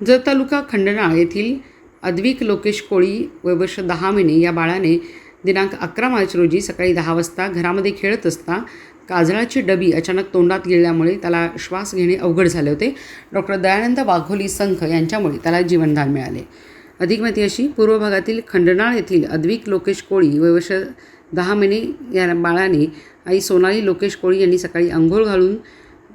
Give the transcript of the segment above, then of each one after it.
जत तालुका खंडनाळ येथील अद्विक लोकेश कोळी वय वर्ष दहा महिने या बाळाने दिनांक अकरा मार्च रोजी सकाळी दहा वाजता घरामध्ये खेळत असता काजळाची डबी अचानक तोंडात गेल्यामुळे त्याला श्वास घेणे अवघड झाले होते. डॉक्टर दयानंद वाघोली संख यांच्यामुळे त्याला जीवनदान मिळाले. अधिक माहिती अशी पूर्व भागातील खंडनाळ येथील अद्विक लोकेश कोळी वय वर्ष दहा महिने या बाळाने आई सोनाली लोकेश कोळी यांनी सकाळी आंघोळ घालून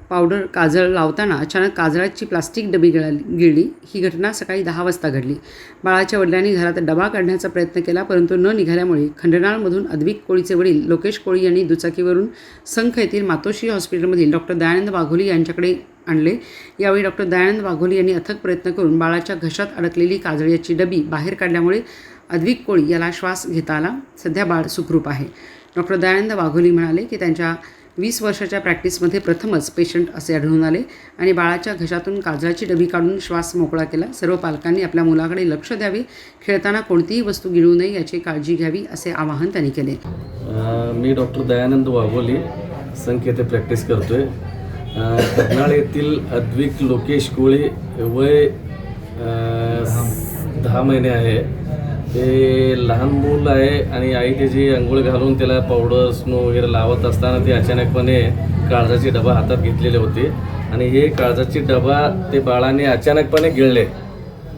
पावडर काजळ लावताना अचानक काजळाची प्लास्टिक डबी गिळाली गिळली. ही घटना सकाळी दहा वाजता घडली. बाळाच्या वडिलांनी घरात डबा काढण्याचा प्रयत्न केला परंतु न निघाल्यामुळे खंडनाळमधून अद्विक कोळीचे वडील लोकेश कोळी यांनी दुचाकीवरून संख येथील मातोश्री हॉस्पिटलमधील डॉक्टर दयानंद वाघोली यांच्याकडे आणले. यावेळी डॉक्टर दयानंद वाघोली यांनी अथक प्रयत्न करून बाळाच्या घशात अडकलेली काजळ्याची डबी बाहेर काढल्यामुळे अद्विक कोळी याला श्वास घेता आला. सध्या बाळ सुखरूप आहे. डॉक्टर दयानंद वाघोली म्हणाले की त्यांच्या वीस वर्षाच्या प्रॅक्टिसमध्ये प्रथमच पेशंट असे आढळून आले आणि बाळाच्या घशातून काजळाची डबी काढून श्वास मोकळा केला. सर्व पालकांनी आपल्या मुलाकडे लक्ष द्यावे. खेळताना कोणतीही वस्तू गिळू नये याची काळजी घ्यावी असे आवाहन त्यांनी केले. मी डॉक्टर दयानंद वाघोली संख्य येथे प्रॅक्टिस करतोय. अ, येथील अद्विक लोकेश कोळी वय दहा महिने आहे. ते लहान मूल आहे आणि आई त्याची अंघोळ घालून त्याला पावडर स्नो वगैरे लावत असताना ते अचानकपणे काळजाची डबा हातात घेतलेले होते. आणि हे काळजाची डबा ते बाळाने अचानकपणे गिळले.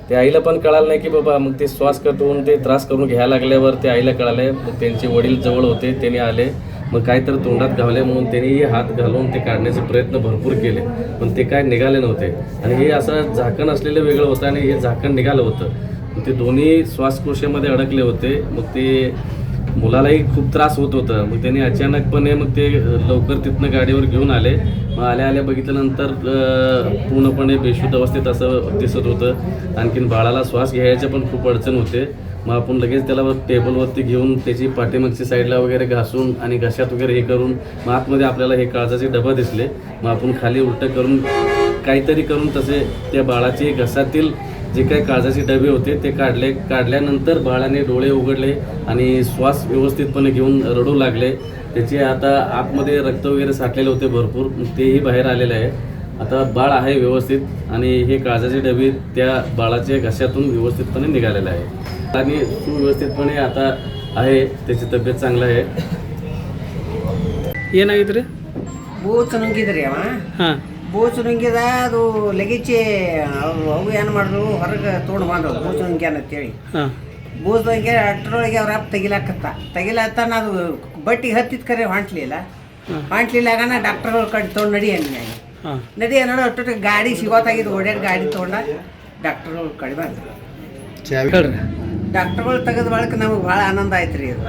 ते आईला पण कळालं नाही की बाबा मग ते श्वास कटवून ते त्रास करून घ्यायला लागल्यावर ते आईला कळाले मग त्यांचे वडील जवळ होते त्यांनी आले. मग काय तर तोंडात घावले म्हणून त्यांनी हात घालून ते काढण्याचे प्रयत्न भरपूर केले. पण ते काय निघाले नव्हते. आणि हे असं झाकण असलेलं वेगळं होतं आणि हे झाकण निघालं होतं. ते दोन्ही श्वासकोशामध्ये अडकले होते. मग ते मुलालाही खूप त्रास होत होता. मग त्यांनी अचानकपणे मग ते लवकर तिथनं गाडीवर घेऊन आले. मग आल्या आल्या बघितल्यानंतर पूर्णपणे बेशुद्ध अवस्थेत असं दिसत होतं. आणखीन बाळाला श्वास घ्यायचे पण खूप अडचण होते. मग आपण लगेच त्याला टेबलवरती घेऊन त्याची पाठीमागची साईडला वगैरे घासून आणि घशात वगैरे हे करून मग आतमध्ये आपल्याला हे काळजाचे डबा दिसले. मग आपण खाली उलटं करून काहीतरी करून तसे त्या बाळाचे घसातील जे काही काळजाचे डबे होते ते काढले काढल्यानंतर बाळाने डोळे उघडले आणि श्वास व्यवस्थितपणे घेऊन रडू लागले त्याचे आता आतमध्ये रक्त वगैरे साठलेले होते भरपूर मग तेही बाहेर आलेले आहे आता बाळ आहे व्यवस्थित आणि हे काळजाचे डबे त्या बाळाच्या घशातून व्यवस्थितपणे निघालेले आहे आणि सुव्यवस्थितपणे आता आहे त्याची तब्येत चांगली आहे ಏನಾಗಿತ್ತು ರೀ ಬೂಚ್ ನುಂಗಿದ್ರಿ ಅವ ಹಾಂ ಬೂಚ್ ನುಂಗಿದ ಅದು ಲಗೇಚಿ ಅವು ಅವು ಏನು ಮಾಡಿದ್ರು ಹೊರಗೆ ತೊಗೊಂಡು ಬಂದ್ರು ಬೂಚ್ ನುಂಗ್ಯಾನ ಅಂತೇಳಿ. ಬೂಚು ನುಂಗಿ ನುಂಗ್ಯ ಅಷ್ಟರೊಳಗೆ ಅವ್ರ ಅಪ್ಪ ತೆಗಿಲಾಕತ್ತ. ತೆಗಿಲಾತ್ತಾನ ಅದು ಬಟ್ಟಿಗೆ ಹತ್ತಿದ ಕರೆ ಹೊಂಟ್ಲಿಲ್ಲ. ಹೊಂಟ್ಲಿಲ್ಲ ಆಗಾನ ಡಾಕ್ಟರ್ಗಳು ಕಡೆ ತೊಗೊಂಡು ನಡಿ ಅನ್ನಿ ಹಾಂ. ನಡಿ ಅನ್ನೋ ಅಷ್ಟೊಟ್ಟಿಗೆ ಗಾಡಿ ಸಿಗೋತಾಗಿದ್ದು ಓಡ್ಯಾಡ ಗಾಡಿ ತೊಗೊಂಡ ಡಾಕ್ಟರ್ ಕಡೆ ಬಂದ್ರು ಡಾಕ್ಟರ್ಗಳು ತೆಗೆದ ಬಳಕ ನಮಗೆ ಭಾಳ ಆನಂದ ಆಯ್ತು ರೀ ಅದು.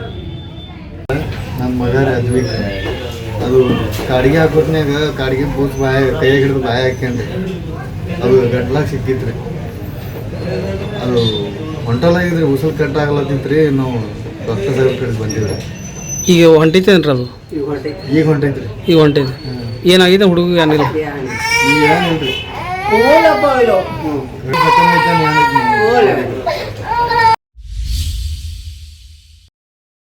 ನಮ್ಮ ಮಗ ಅದ್ವಿಕ್ ಅದು ಕಾಡಿಗೆ ಹಾಕೋತ್ನಾಗ ಕಾಡಿಗೆ ಬೂತ್ ಬಾಯ ಕೈಯಾಗ ಹಿಡಿದು ಬಾಯ ಹಾಕ್ಯಂಡ್ರಿ ಅದು ಗಂಟ್ಲಾಗ ಸಿಕ್ಕಿತ್ರಿ. ಅದು ಹೊಂಟಲಾಗಿದ್ರಿ ಉಸಲ್ ಕಟ್ ಆಗ್ಲತ್ತಿತ್ತು ರೀ ನಾವು ಡಾಕ್ಟರ್ ಸಾಹೇಬ್ ಕಡೆ ಬಂದಿವ್ರಿ. ಈಗ ಹೊಂಟೈತೇನ್ರಿ ಅದು? ಈಗ ಹೊಂಟೈತಿ ಈಗ ಹೊಂಟೈತ್ರಿ. ಈಗ ಹೊಂಟೈತಿ. ಏನಾಗಿದೆ ಹುಡುಗ ಏನಿಲ್ಲ? ಈಗ ಏನಿಲ್ರಿ.